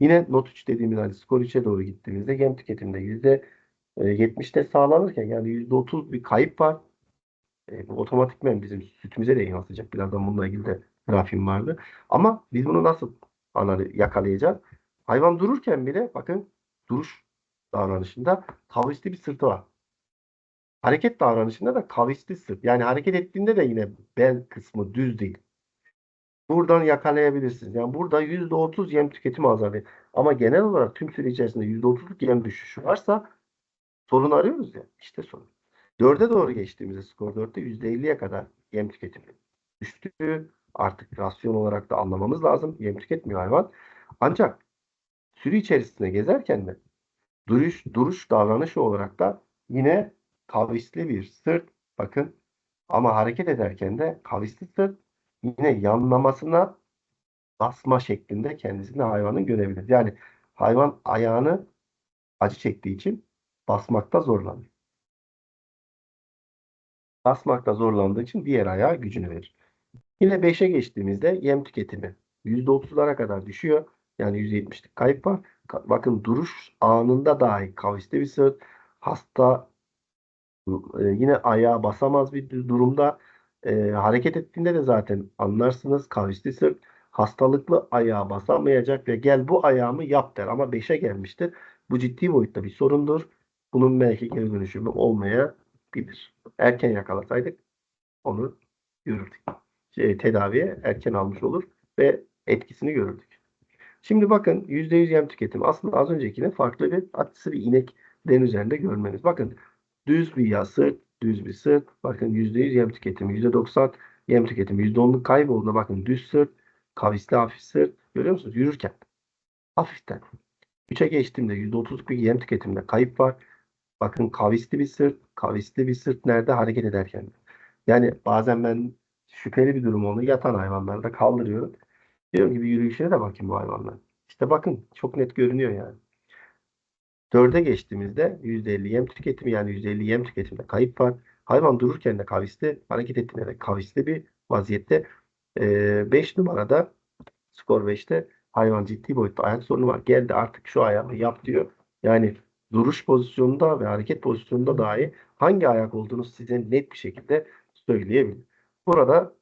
Yine not 3 dediğimiz hani skor 3'e doğru gittiğimizde yem tüketimde yüzde e, %70'te sağlanırken yani %30 bir kayıp var. E, bu otomatikmen bizim sütümüze de yansıyacak. Birazdan bununla ilgili de grafiğim vardı. Ama biz bunu nasıl yakalayacağız? Hayvan dururken bile bakın duruş davranışında kavisli bir sırtı var. Hareket davranışında da kavisli sırt. Yani hareket ettiğinde de yine bel kısmı düz değil. Buradan yakalayabilirsiniz. Yani burada %30 yem tüketimi azalıyor. Ama genel olarak tüm süre içerisinde %30'luk yem düşüşü varsa sorun arıyoruz ya. İşte sorun. 4'e doğru geçtiğimizde skor 4'te %50'ye kadar yem tüketimi düştü. Artık rasyon olarak da anlamamız lazım. Yem tüketmiyor hayvan. Ancak sürü içerisinde gezerken de duruş, duruş davranışı olarak da yine kavisli bir sırt. Bakın ama hareket ederken de kavisli sırt yine yanlamasına basma şeklinde kendisini hayvanın görebilir. Yani hayvan ayağını acı çektiği için basmakta zorlanıyor. Basmakta zorlandığı için diğer ayağa gücünü verir. Yine 5'e geçtiğimizde yem tüketimi %30'lara kadar düşüyor. Yani %70'lik kayıp var. Bakın duruş anında dahi kavisli bir sırt. Hasta e, yine ayağa basamaz bir du- durumda. E, hareket ettiğinde de zaten anlarsınız kavisli sırt. Hastalıklı ayağa basamayacak ve gel bu ayağımı yap der. Ama 5'e gelmiştir. Bu ciddi boyutta bir sorundur. Bunun belki geri dönüşümü olmayabilir. Erken yakalasaydık onu görürdük. Şey, tedaviye erken almış olur ve etkisini görürdük. Şimdi bakın %100 yem tüketimi. Aslında az öncekinin farklı bir atısı bir ineklerin üzerinde görmeniz. Bakın düz bir ya sırt, düz bir sırt. Bakın %100 yem tüketimi, %90 yem tüketimi, %10'luk kaybolduğunda bakın düz sırt, kavisli hafif sırt. Görüyor musunuz? Yürürken. Hafiften. 3'e geçtiğimde %30'luk bir yem tüketiminde kayıp var. Bakın kavisli bir sırt, kavisli bir sırt nerede? Hareket ederken. Yani bazen ben şüpheli bir durum oluyor. Yatan hayvanlarda kaldırıyorum. Diyorum ki bir yürüyüşüne de bakayım bu hayvanların. İşte bakın çok net görünüyor yani. Dörde geçtiğimizde %50 yem tüketimi yani %50 yem tüketiminde kayıp var. Hayvan dururken de kavisli, hareket ettiğinde de kavisli bir vaziyette. 5 numarada skor 5'te hayvan ciddi boyutta ayak sorunu var. Geldi artık şu ayağını yap diyor. Yani duruş pozisyonunda ve hareket pozisyonunda dahi hangi ayak olduğunu size net bir şekilde söyleyebilir. Burada